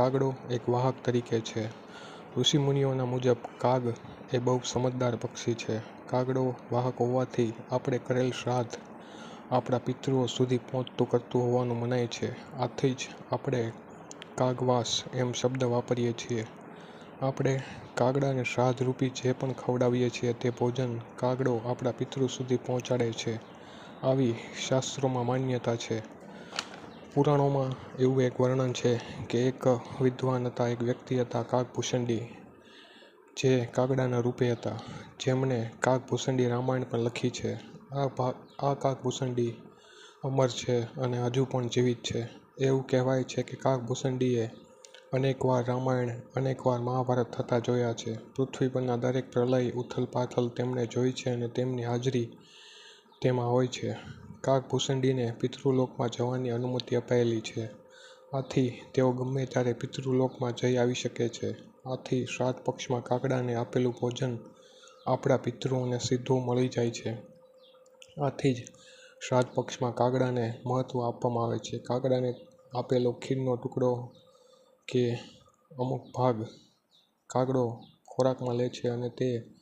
કાગડો એક વાહક તરીકે છે. ઋષિમુનિઓના મુજબ કાગ એ બહુ સમજદાર પક્ષી છે. કાગડો વાહક હોવાથી આપણે કરેલ શ્રાદ્ધ આપણા પિતૃઓ સુધી પહોંચતું કરતું હોવાનું મનાય છે. આથી જ આપણે કાગવાસ એમ શબ્દ વાપરીએ છીએ. આપણે કાગડાને શ્રાદ્ધ રૂપી જે પણ ખવડાવીએ છીએ તે ભોજન કાગડો આપણા પિતૃ સુધી પહોંચાડે છે આવી શાસ્ત્રોમાં માન્યતા છે. પુરાણોમાં એવું એક વર્ણન છે કે એક વિદ્વાન હતા એક વ્યક્તિ હતા કાગભૂષણજી જે કાગડાના રૂપે હતા. જેમણે કાગભૂષણજી રામાયણ પણ લખી છે. આ ભાગ આ કાગભૂષણજી અમર છે અને હજુ પણ જીવિત છે. એવું કહેવાય છે કે કાગભૂષણજીએ અનેકવાર રામાયણ, અનેકવાર મહાભારત થતા જોયા છે. પૃથ્વી પરના દરેક પ્રલય, ઉથલ પાથલ તેમણે જોઈ છે અને તેમની હાજરી તેમાં હોય છે. કાગભૂષણજીને પિતૃલોકમાં જવાની અનુમતિ અપાયેલી છે. આથી તેઓ ગમે ત્યારે પિતૃલોકમાં જઈ આવી શકે છે. આથી શ્રાદ્ધ પક્ષમાં કાગડાને આપેલું ભોજન આપણા પિતૃઓને સીધું મળી જાય છે. આથી જ શ્રાદ્ધ પક્ષમાં કાગડાને મહત્ત્વ આપવામાં આવે છે. કાગડાને આપેલો ખીરનો ટુકડો કે અમુક ભાગ કાગડો ખોરાકમાં લે છે અને તે